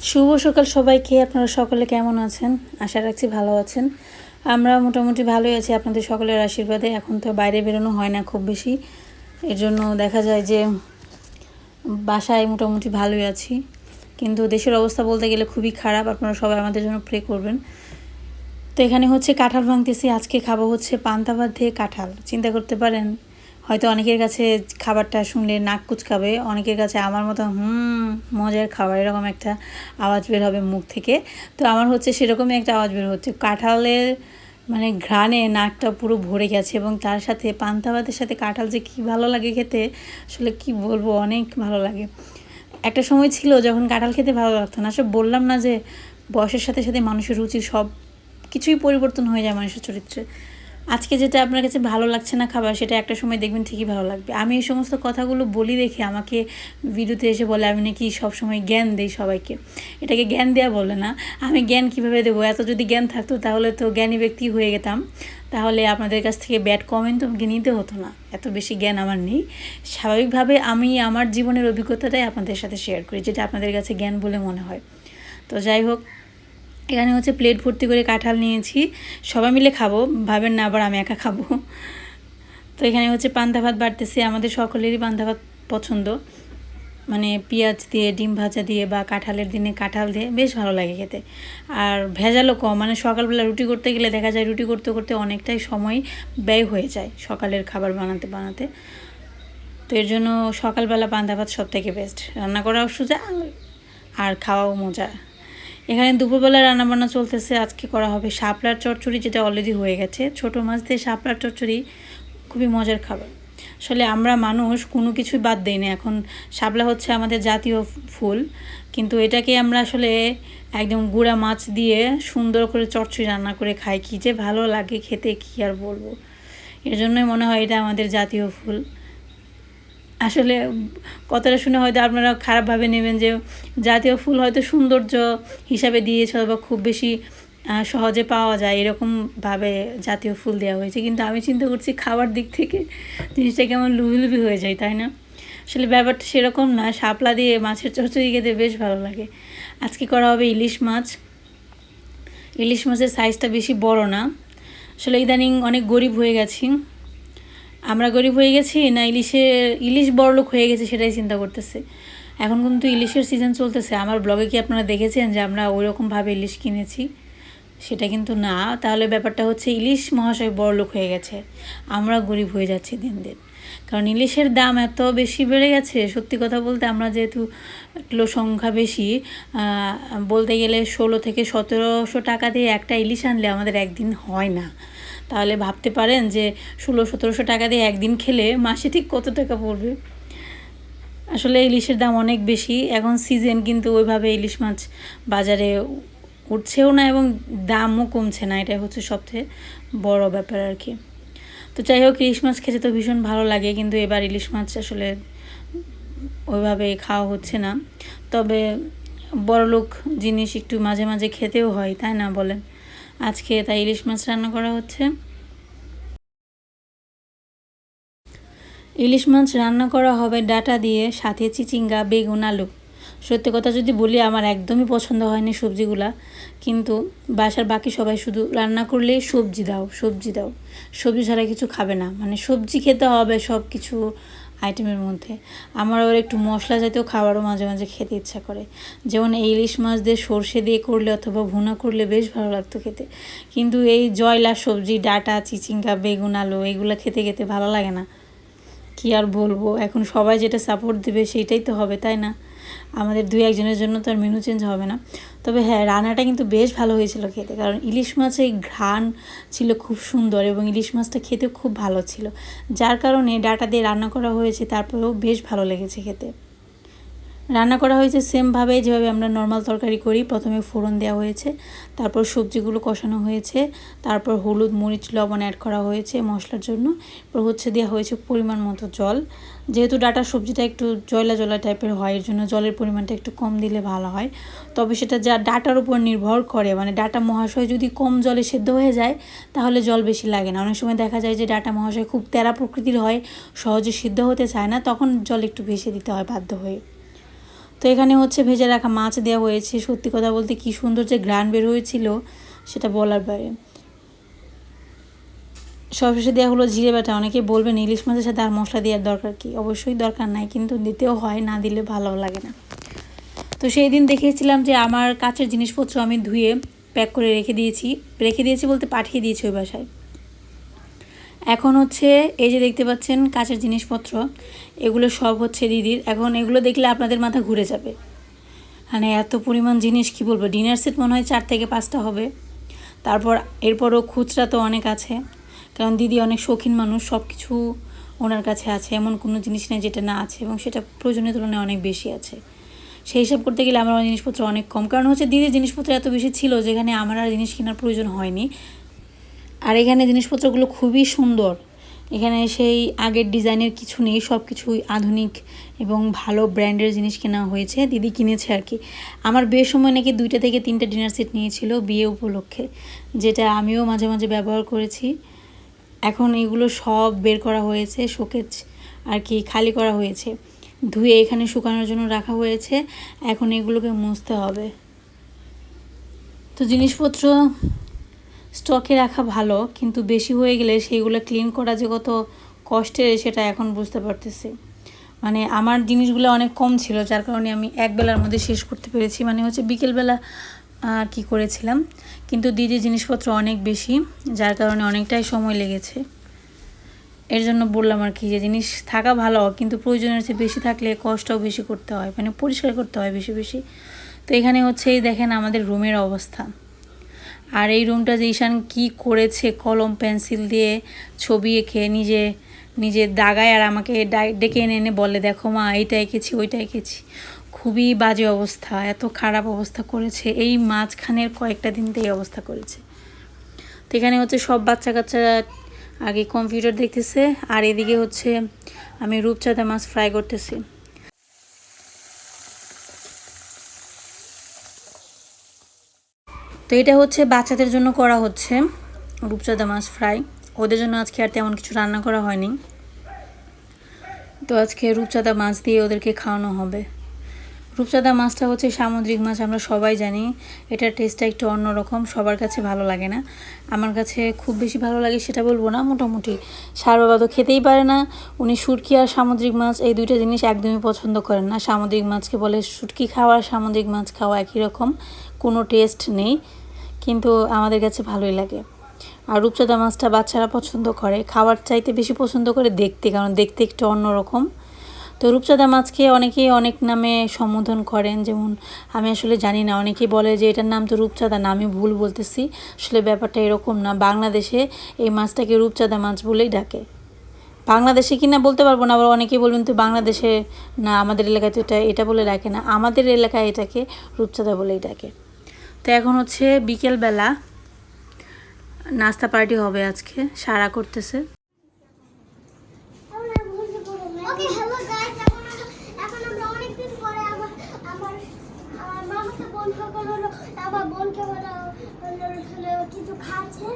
শুভ সকাল সবাইকে, আপনারা সকলে কেমন আছেন? আশা রাখছি ভালো আছেন। আমরা মোটামুটি ভালোই আছি, আপনাদের সকলের আশীর্বাদে। এখন তো বাইরে বেরোনো হয় না খুব বেশি। এর জন্য দেখা যায় যে বাসায় মোটামুটি ভালোই আছি। কিন্তু দেশের অবস্থা বলতে গেলে খুবই খারাপ, আপনারা সবাই আমাদের জন্য প্রে করবেন। তো এখানে হচ্ছে কাঁঠাল ভাঙতেছি, আজকে খাব হচ্ছে পান্তা ভাত দিয়ে কাঁঠাল। চিন্তা করতে পারেন হয়তো অনেকের কাছে খাবারটা শুনলে নাক কুচকাবে, অনেকের কাছে আমার মতো, হুম, মজার খাবার এরকম একটা আওয়াজ বের হবে মুখ থেকে। তো আমার হচ্ছে সেরকমই একটা আওয়াজ বের হচ্ছে। কাঁঠালের মানে ঘ্রাণে নাকটা পুরো ভরে গেছে এবং তার সাথে পান্তা ভাতের সাথে কাঁঠাল যে কী ভালো লাগে খেতে, আসলে কি বলব, অনেক ভালো লাগে। একটা সময় ছিল যখন কাঁঠাল খেতে ভালো লাগতো না সব বললাম না যে বয়সের সাথে সাথে মানুষের রুচি সব কিছুই পরিবর্তন হয়ে যায় মানুষের চরিত্রে। আজকে যেটা আপনার কাছে ভালো লাগছে না খাবার, সেটা একটা সময় দেখবেন ঠিকই ভালো লাগবে। আমি এই সমস্ত কথাগুলো বলি দেখে আমাকে ভিডিওতে এসে বলে, আমি নাকি সবসময় জ্ঞান দিই সবাইকে। এটাকে জ্ঞান দেওয়া বলে না। আমি জ্ঞান কীভাবে দেবো? এত যদি জ্ঞান থাকতো, তাহলে তো জ্ঞানী ব্যক্তি হয়ে গেতাম। তাহলে আপনাদের কাছ থেকে ব্যাড কমেন্ট তো আমাকে নিতে হতো না। এত বেশি জ্ঞান আমার নেই। স্বাভাবিকভাবে আমি আমার জীবনের অভিজ্ঞতাটাই আপনাদের সাথে শেয়ার করি, যেটা আপনাদের কাছে জ্ঞান বলে মনে হয়। তো যাই হোক এখানে হচ্ছে প্লেট ভর্তি করে কাঁঠাল নিয়েছি। সবাই মিলে খাব। ভাবেন না আবার আমি একা খাব। তো এখানে হচ্ছে পান্তা ভাত বাড়তেছে। আমাদের সকলেরই পান্তা ভাত পছন্দ। মানে পেঁয়াজ দিয়ে, ডিম ভাজা দিয়ে বা কাঁঠালের দিনে কাঁঠাল দিয়ে বেশ ভালো লাগে খেতে। আর ভেজালও কম। মানে সকালবেলা রুটি করতে গেলে দেখা যায় রুটি করতে করতে অনেকটাই সময় ব্যয় হয়ে যায় সকালের খাবার বানাতে বানাতে। তো এর জন্য সকালবেলা পান্তা ভাত সব থেকে বেস্ট রান্না করাও সোজা আর খাওয়াও মজা। এখানে দুপুরবেলা রান্নাবান্না চলতেছে, আজকে করা হবে শাপলার চচ্চড়ি যেটা অলরেডি হয়ে গেছে। ছোট মাছ দিয়ে শাপলার চচ্চড়ি খুবই মজার খাবার। আসলে আমরা মানুষ কোনো কিছুই বাদ দিই না। এখন শাপলা হচ্ছে আমাদের জাতীয় ফুল, কিন্তু এটাকে আমরা আসলে একদম গুঁড়া মাছ দিয়ে সুন্দর করে চচ্চড়ি রান্না করে খাই। কী যে ভালো লাগে খেতে, কী আর বলব? এর জন্যই মনে হয় এটা আমাদের জাতীয় ফুল। আসলে কথাটা শুনে হয়তো আপনারা খারাপভাবে নেবেন যে জাতীয় ফুল হয়তো সৌন্দর্য হিসাবে দিয়েছে বা খুব বেশি সহজে পাওয়া যায় এরকমভাবে জাতীয় ফুল দেওয়া হয়েছে। কিন্তু আমি চিন্তা করছি খাবার দিক থেকে জিনিসটা কেমন লুবি হয়ে যায়, তাই না? আসলে ব্যাপারটা সেরকম না, শাপলা দিয়ে মাছের চচড়ি খেতে বেশ ভালো লাগে। আজকে করা হবে ইলিশ মাছ। ইলিশ মাছের সাইজটা বেশি বড় না। আসলে ইদানিং অনেক গরিব হয়ে গেছি। আমরা গরিব হয়ে গেছি, না ইলিশে, ইলিশ বড়লোক হয়ে গেছে সেটাই চিন্তা করতেছে। এখন কিন্তু ইলিশের সিজন চলতেছে। আমার ব্লগে কি আপনারা দেখেছেন যে আমরা ওই রকমভাবে ইলিশ কিনেছি? সেটা কিন্তু না। তাহলে ব্যাপারটা হচ্ছে ইলিশ মহাশয় বড়লোক হয়ে গেছে। আমরা গরিব হয়ে যাচ্ছি দিন দিন। কারণ ইলিশের দাম এত বেশি বেড়ে গেছে, সত্যি কথা বলতে আমরা যেহেতু কিলো সংখ্যা বেশি বলতে গেলে ষোলো থেকে সতেরোশো টাকা দিয়ে একটা ইলিশ আনলে আমাদের একদিন হয় না। তাহলে ভাবতে পারেন যে ষোলো, সতেরোশো টাকা দিয়ে একদিন খেলে মাসে ঠিক কত টাকা পড়বে? আসলে ইলিশের দাম অনেক বেশি। এখন সিজন কিন্তু ওইভাবে ইলিশ মাছ বাজারে উঠছেও না এবং দামও কমছে না। এটাই হচ্ছে সবচেয়ে বড় ব্যাপার আর কি। তো যাই হোক, ইলিশ মাছ খেতে তো ভীষণ ভালো লাগে, কিন্তু এবার ইলিশ মাছ আসলে ওইভাবে খাওয়া হচ্ছে না। তবে বড়লোক জিনিস একটু মাঝে মাঝে খেতেও হয়, তাই না বলেন? আজকে তাই ইলিশ মাছ রান্না করা হচ্ছে। ইলিশ মাছ রান্না করা হবে ডাটা দিয়ে, সাথে চিচিঙ্গা, বেগুন, আলু। সত্যি কথা যদি বলি, আমার একদমই পছন্দ হয়নি সবজিগুলা। কিন্তু বাসার বাকি সবাই শুধু রান্না করলেই সবজি দাও সবজি দাও। সবজি ছাড়া কিছু খাবে না। মানে সবজি খেতে হবে সব কিছু আইটেমের মধ্যে। আমার আবার একটু মশলা জাতীয় খাবারও মাঝে মাঝে খেতে ইচ্ছা করে। যেমন এই ইলিশ মাছ দিয়ে সর্ষে দিয়ে করলে অথবা ভুনা করলে বেশ ভালো লাগতো খেতে। কিন্তু এই জয়লা সবজি, ডাটা, চিচিঙ্গা, বেগুন, আলু এগুলো খেতে খেতে ভালো লাগে না। কি আর বলব? এখন সবাই যেটা সাপোর্ট দেবে সেটাই তো হবে, তাই না? আমাদের দুই একজনের জন্য তো আর মেনু চেঞ্জ হবে না। তবে হ্যাঁ রান্নাটা কিন্তু বেশ ভালো হয়েছিল খেতে, কারণ ইলিশ মাছের ঘ্রাণ ছিল খুব সুন্দর এবং ইলিশ মাছটা খেতে খুব ভালো ছিল। যার কারণে ডাটা দিয়ে রান্না করা হয়েছে, তারপরেও বেশ ভালো লেগেছে খেতে। রান্না করা হয়েছে সেমভাবে যেভাবে আমরা নর্মাল তরকারি করি। প্রথমে ফোড়ন দেওয়া হয়েছে, তারপর সবজিগুলো কষানো হয়েছে, তারপর হলুদ, মরিচ, লবণ অ্যাড করা হয়েছে মশলার জন্য। এরপর হচ্ছে দেওয়া হয়েছে পরিমাণ মতো জল। যেহেতু ডাটা সবজিটা একটু জয়লা জলা টাইপের হয়, এর জন্য জলের পরিমাণটা একটু কম দিলে ভালো হয়। তবে সেটা যা ডাটার উপর নির্ভর করে মানে ডাটা মহাশয় যদি কম জলে সেদ্ধ হয়ে যায়, তাহলে জল বেশি লাগে না। অনেক সময় দেখা যায় যে ডাটা মহাশয় খুব তেরা প্রকৃতির হয়, সহজে সিদ্ধ হতে চায় না, তখন জল একটু বেশি দিতে হয় বাধ্য হয়ে। তো এখানে হচ্ছে ভেজে রাখা মাছ দেওয়া হয়েছে। সত্যি কথা বলতে কি সুন্দর যে গ্রান বের হয়েছিল সেটা বলার বাইরে। সবশেষে দেওয়া হলো জিরে বাটা। অনেকে বলবেন ইলিশ মাছের সাথে আর মশলা দেওয়ার দরকার কি? অবশ্যই দরকার নাই, কিন্তু দিতেও হয়, না দিলে ভালো লাগে না। তো সেই দিন দেখেছিলাম যে আমার কাছের জিনিসপত্র আমি ধুয়ে প্যাক করে রেখে দিয়েছি। রেখে দিয়েছি বলতে পাঠিয়ে দিয়েছি ওই বাসায়। এখন হচ্ছে এই যে দেখতে পাচ্ছেন কাঁচের জিনিসপত্র, এগুলো সব হচ্ছে দিদির। এখন এগুলো দেখলে আপনাদের মাথা ঘুরে যাবে। মানে এত পরিমাণ জিনিস, কি বলব? ডিনার সেট মনে হয় চার থেকে পাঁচটা হবে। তারপর এরপরও খুচরা তো অনেক আছে। কারণ দিদি অনেক শৌখিন মানুষ সব কিছু ওনার কাছে আছে। এমন কোনো জিনিস নেই যেটা না আছে এবং সেটা প্রয়োজনীয় তুলনায় অনেক বেশি আছে। সেই হিসাব করতে গেলে আমার জিনিসপত্র অনেক কম। কারণ হচ্ছে দিদির জিনিসপত্র এত বেশি ছিল যেখানে আমার আর জিনিস কেনার প্রয়োজন হয়নি। আর এখানে জিনিসপত্রগুলো খুবই সুন্দর। এখানে সেই আগের ডিজাইনের কিছু নেই সব কিছুই আধুনিক এবং ভালো ব্র্যান্ডের জিনিস কেনা হয়েছে, দিদি কিনেছে আর কি। আমার বিয়ের সময় নাকি দুইটা থেকে তিনটা ডিনার সেট নিয়েছিল বিয়ে উপলক্ষে, যেটা আমিও মাঝে মাঝে ব্যবহার করেছি। এখন এগুলো সব বের করা হয়েছে, শোকেজ আর কি খালি করা হয়েছে। ধুয়ে এখানে শুকানোর জন্য রাখা হয়েছে, এখন এগুলোকে মুছতে হবে। তো জিনিসপত্র স্টকে রাখা ভালো, কিন্তু বেশি হয়ে গেলে সেইগুলো ক্লিন করা যে কত কষ্টের সেটা এখন বুঝতে পারতেছি। মানে আমার জিনিসগুলো অনেক কম ছিল, যার কারণে আমি এক বেলার মধ্যে শেষ করতে পেরেছি। মানে হচ্ছে বিকেলবেলা আর কি করেছিলাম? কিন্তু দিদির জিনিসপত্র অনেক বেশি, যার কারণে অনেকটাই সময় লেগেছে। এর জন্য বললাম আর কি যে জিনিস থাকা ভালো, কিন্তু প্রয়োজনের চেয়ে বেশি থাকলে কষ্টও বেশি করতে হয় মানে পরিষ্কার করতে হয় বেশি বেশি। তো এখানে হচ্ছে এই দেখেন আমাদের রুমের অবস্থা। আর এই রুমটা যে ঈশান কী করেছে, কলম পেন্সিল দিয়ে ছবি এঁকে নিজে নিজে দাগায় আর আমাকে ডেকে এনে এনে বলে, দেখো মা, এইটা এঁকেছি, ওইটা এঁকেছি। খুবই বাজে অবস্থা, এত খারাপ অবস্থা করেছে। এই মাঝখানের কয়েকটা দিনতে এই অবস্থা করেছে। তো এখানে হচ্ছে সব বাচ্চা কাচ্চারা আগে কম্পিউটার দেখতেছে, আর এদিকে হচ্ছে আমি রূপচাঁদা মাছ ফ্রাই করতেছি। তো এটা হচ্ছে বাচ্চাদের জন্য করা হচ্ছে রূপচাঁদা মাছ ফ্রাই। ওদের জন্য আজকে আর তেমন কিছু রান্না করা হয়নি। তো আজকে রূপচাঁদা মাছ দিয়ে ওদেরকে খাওয়ানো হবে। রূপচাঁদা মাছটা হচ্ছে সামুদ্রিক মাছ, আমরা সবাই জানি। এটার টেস্টটা একটু অন্যরকম, সবার কাছে ভালো লাগে না। আমার কাছে খুব বেশি ভালো লাগে সেটা বলব না, মোটামুটি সার বাবা তো খেতেই পারে না। উনি শুটকি আর সামুদ্রিক মাছ, এই দুইটা জিনিস একদমই পছন্দ করেন না। সামুদ্রিক মাছকে বলে শুটকি খাওয়া আর সামুদ্রিক মাছ খাওয়া একই রকম। কোনো টেস্ট নেই, কিন্তু আমাদের কাছে ভালোই লাগে। আর রূপচাঁদা মাছটা বাচ্চারা পছন্দ করে খাবার চাইতে বেশি পছন্দ করে দেখতে, কারণ দেখতে একটু অন্যরকম। তো রূপচাঁদা মাছকে অনেকেই অনেক নামে সম্বোধন করেন, যেমন আমি আসলে জানি না, অনেকেই বলে যে এটার নাম তো রূপচাঁদা না আমি ভুল বলতেছি। আসলে ব্যাপারটা এরকম না, বাংলাদেশে এই মাছটাকে রূপচাঁদা মাছ বলেই ডাকে। বাংলাদেশে কিনা বলতে পারব না, আবার অনেকেই বলবেন তো বাংলাদেশে না, আমাদের এলাকায় তো এটা এটা বলে ডাকে না। আমাদের এলাকায় এটাকে রূপচাঁদা বলেই ডাকে। তো এখন হচ্ছে বিকেলবেলা নাস্তা পার্টি হবে আজকে সারা করতেছে। ওকে হ্যালো গাইস এখন আমরা এখন আমরা অনেকদিন পরে আমার আমার আমার মামাতো বোন সকল হলো আমার বোনকে হলো হলো হলো কিছু খাচ্ছে?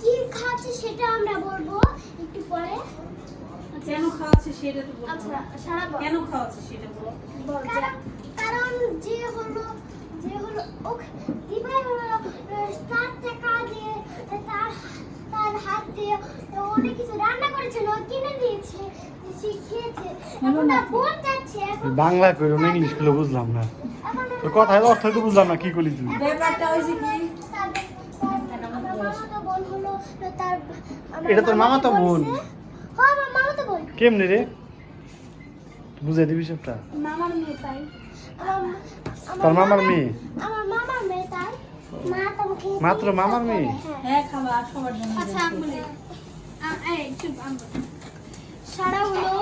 কি খাচ্ছে সেটা আমরা বলব একটু পরে। কেন খাওয়াচ্ছে সেটা তো আচ্ছা সারা কেন খাওয়াচ্ছে সেটা বলো। কারণ যে হলো যে হলো ওকে দিবাই হলো তার টাকা দিয়ে তার তার হাত দিয়ে অনেক কিছু রান্না করেছিল কিনে দিয়েছে সে এখন তার বোন যাচ্ছে বাংলা কইরো না ইংলিশগুলো বুঝলাম না। তোর কথার অর্থ তো বুঝলাম না কি করলি তুই? ব্যাপারটা কি? এটা তোর বোন? বলছে, হ্যাঁ বোন। কেমনে রে? বুঝাই দিবি সবটা। মামার মেয়ে তোর মামার মেয়ে? আমার মামার মেয়ে তাই। মাত্র মামার মেয়ে? হ্যাঁ। হ্যাঁ সবার জন্য আচ্ছা এই, চুপ, সারা হলো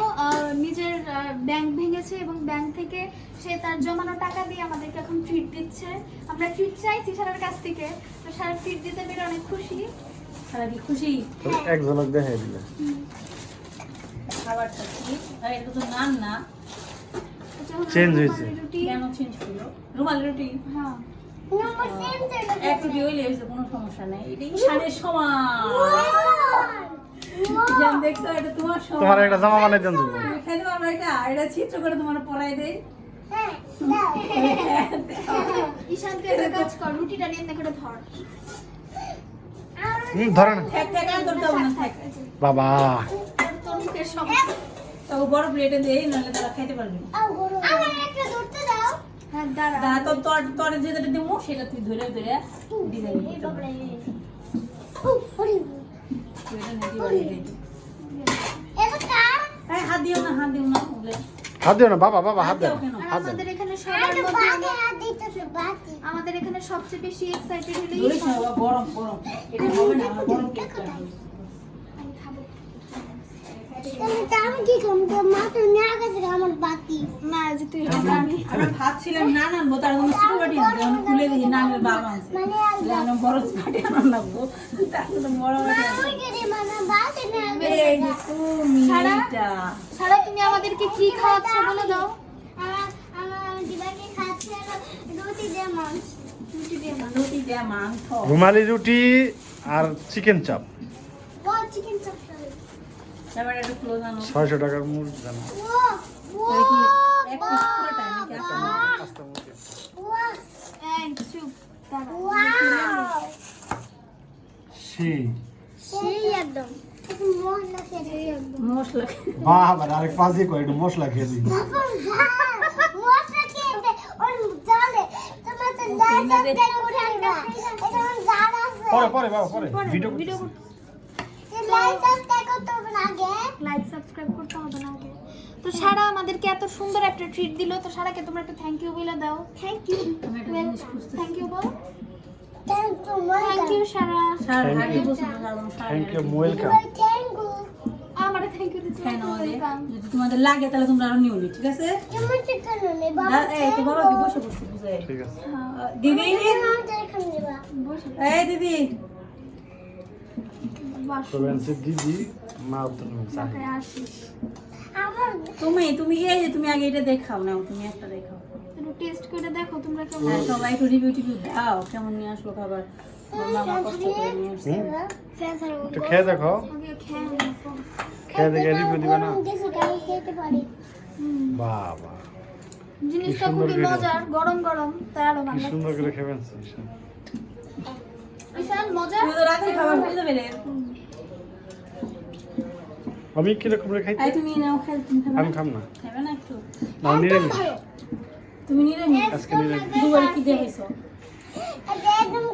নিজের ব্যাংক ভেঙেছে এবং ব্যাংক থেকে সে তার জমানো টাকা দিয়ে আমাদেরকে এখন ট্রিট দিচ্ছে। আমরা ট্রিট চাইছি সারার কাছ থেকে। তো সারা ট্রিট দিতে পেরে অনেক খুশি। সারা কি খুশি? এক ঝলক দেখাই দিলে। খাবারটা কি? এটা তো নান না। হয়েছে। কেন চেঞ্জ করল রুমাল রুটি? হ্যাঁ। নম্বর সেম জায়গা এক রুটি হইলে হয়েছে কোনো সমস্যা নেই। এটা ঈশানের সমান। যেমন দেখছ এটা তোমার একটা জামা বানাই দেন তুমি। খাইতে পারবে এটা এটা চিত্র করে তোমার পরাই দেই। হ্যাঁ ধর। না। থাক বাবা। তো বড় প্লেটে নাহলে তারা খাইতে পারবি না। আমার একটা ধরতে দাও। হ্যাঁ দাঁড়া দা তো তোর তোর যেটা দেবো সেটা তুই ধরে ধরে ডিজাইন হাত দিও না হাত দিও না বলে হাত দিও না বাবা বাবা হাত আমাদের এখানে সবার মধ্যে বাগে হাত দিতেছে বাতি আমাদের এখানে সবচেয়ে বেশি এক্সাইটেড হলো গরম গরম। এটা হবে না গরম কেক তুমি আমাদেরকে কি খাওয়াচ্ছ বলে দাও রুমালি রুটি আর চিকেন চাপ। চিকেন চপ এবার একটু ক্লোজ আনো ছয়শো টাকার মুরগি জানো। সেই। বাবা আরেক পাশে কয় একটু মশলা খেয়ে দিই। পরে পরে বাবা পরে। পরে, ভিডিও ভিডিও করতেছি। সাবস্ক্রাইব করতে হবে না আগে। লাইক সাবস্ক্রাইব করতে হবে না আগে। তো সারা আমাদেরকে এত সুন্দর একটা ট্রিট দিল। তো সারাকে তোমরা একটু থ্যাংক ইউ বলে দাও। থ্যাংক ইউ থ্যাংক ইউ বল। Thank you thank you Sara. Thank you welcome thank you আমার থ্যাংক ইউ? যদি তোমাদের লাগে তাহলে তোমরা আরও নিও ঠিক আছে? এই তো বাবা কি বসে বসে বুঝে। ঠিক আছে। দিদি? এই দিদি। দিদি মা তুমি তুমি এই যে তুমি আগে এটা দেখাও নাও তুমি একটা দেখাও। একটু টেস্ট করে দেখো তোমরা কেমন হ্যাঁ সবাই একটু রিভিউ টিভিউ দাও কেমন নিয়ে আসলো খাবার। একটু খেয়ে দেখো। খেয়ে রিভিউ দিবে না। বাবা। জিনিসটা খুবই মজার গরম গরম তাই আরও ভালো সুন্দর। করে খেবেন বিশাল মজা? তুমি রাতের খাবার খেয়ে যাবে রে আমি কীরকম করে খাইতে? এই তুমি নাও খাই তুমি আমি না? খাম না। খাবে না একটু। না নিরামিষ। তুমি নিরামিষ? আজকে নিরামিষ। দুবারে কি দিয়ে কি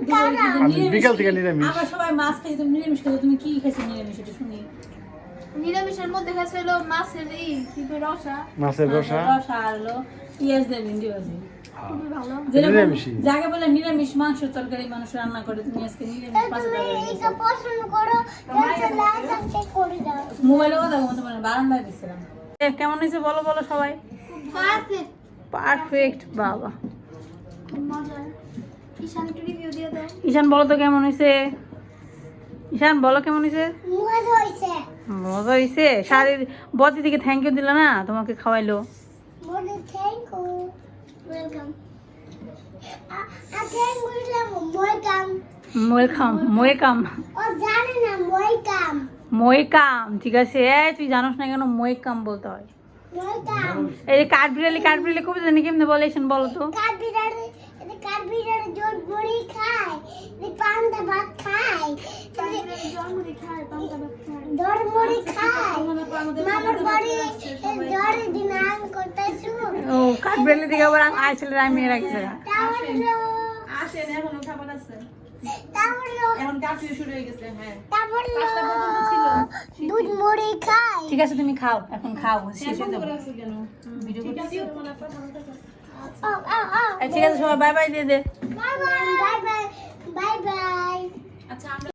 নিরামিষ বিকাল থেকে নিরামিষ। আবার সবাই মাছ খাইছে তুমি নিরামিষ খাইছো তুমি কি খাইছো নিরামিষ এটা শুনি। নিরামিষের মধ্যে হলো মাছের ই কি রসা। মাছের রসা। রসা আর পেঁয়াজ দিয়ে ভিন্ডি ভাজি। হ্যাঁ। যাকে বলে নিরামিষ মাংস তরকারি মানুষ রান্না করে তুমি আজকে নিরামিষ মোবাইলে কথা বলতে পারে বারান্দায় কেমন হয়েছে বলো বলো সবাই? পারফেক্ট বাবা। ঈশান বলো তো কেমন হয়েছে? ঈশান বলো কেমন হয়েছে? মজা হয়েছে। মজা হয়েছে। শাড়ির বদি থেকে থ্যাংক ইউ দিল না তোমাকে খাওয়াইলো। বলে থ্যাংক ইউ ওয়েলকাম আগে welcome. ওয়েলকাম ওয়েলকাম ও জানে না ওয়েলকাম মোয়েকাম ঠিক আছে। এই তুই জানোস না কেন মোয়েকাম বলতে হয়। ওয়েলকাম এই যে কাঠবিড়ালি কাঠবিড়ালি কবে জানি কেমনে বলে ঈশান বলো তো। এটা কাঠবিড়ার জোর খায় পান্তা ভাত খায়। জন্মদি খায় পান্তা ভাত খায়। দর মুড়ি খায়। মামার বাড়ি দর দিন আম করতেছু। ও দিকে আবার আইছিল আমি এর আগে আসেন এখনও খাবার আছে। হয়ে গেছে হ্যাঁ। তারপরে দুধ মুড়ি খায় ঠিক আছে তুমি খাও এখন খাও শেষ হয়ে যাবে। ভিডিও ঠিক আছে সবাই বাই বাই দিয়ে দে। Bye bye bye bye bye bye আচ্ছা